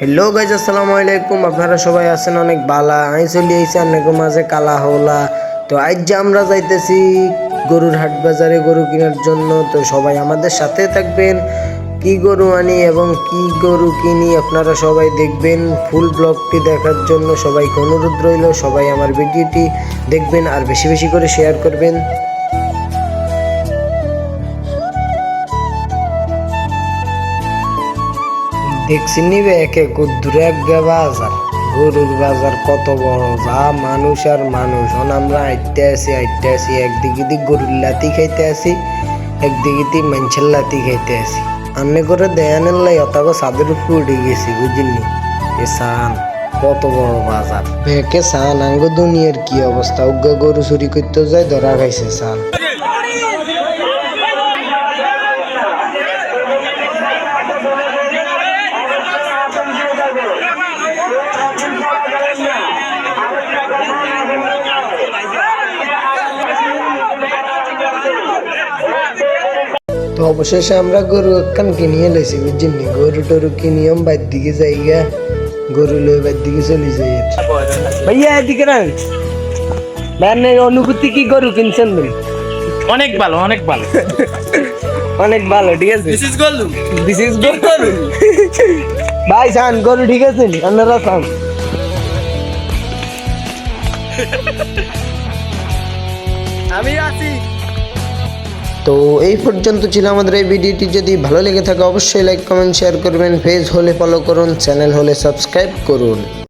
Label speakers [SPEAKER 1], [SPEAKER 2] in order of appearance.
[SPEAKER 1] Hello guys আসসালামু আলাইকুম আপনারা সবাই আছেন অনেক বালা। আমি চলে আইছি আপনাকে মাঝে কালা হলা তো আজ যে আমরা যাইতেছি গরুর হাট বাজারে গরু কেনার জন্য। তো সবাই আমাদের সাথে থাকবেন। কি গরু আনি এবং কি গরু কিনি আপনারা সবাই দেখবেন। ফুল ব্লগটি দেখার জন্য সবাইকে অনুরোধ রইল। সবাই আমার ভিডিওটি দেখবেন আর বেশি বেশি করে শেয়ার করবেন। দেখছি নিবে একে দূরে এক বাজার। গরুর বাজার কত বড়, যা মানুষ আর মানুষ এখন আমরা আইতে আসি আইতে আসি, একদিকে দিক গরুর লাতি খাইতে আসি, একদিকে দিক মানুষের লাতি খাইতে আসি। আন্নে করে দেয়ানের লাই অতাগো সাদের উপরে উঠে গেছি, বুঝলি এ সান, কত বড় বাজার। একে সান, আঙ্গ দুনিয়ার কি অবস্থা? উগ্গা গরু চুরি করতে যায়, ধরা খাইছে সান। তো অবশেষে আমরা গরু একখান কিনিয়ে লাইছি বুঝলি গরু টরু কিনিয়ম বাইর দিকে যাইগা গরু লয়ে বাইর দিকে চলে যাই। ভাইয়া এদিকে না। ব্যানের অনুভূতি কি গরু কিনছেন তুমি
[SPEAKER 2] অনেক ভালো অনেক ভালো।
[SPEAKER 1] অনেক ভালো ঠিক আছে?
[SPEAKER 2] This is Golu
[SPEAKER 1] this is গরু। ভাই সান গরু ঠিক আছে নি? আপনারা সান
[SPEAKER 2] আমি আছি।
[SPEAKER 1] তো এই পর্যন্ত ছিল আমাদের এই ভিডিওটি। যদি ভালো লেগে থাকে, অবশ্যই লাইক কমেন্ট শেয়ার করবেন। পেজ হলে ফলো করুন চ্যানেল হলে সাবস্ক্রাইব করুন।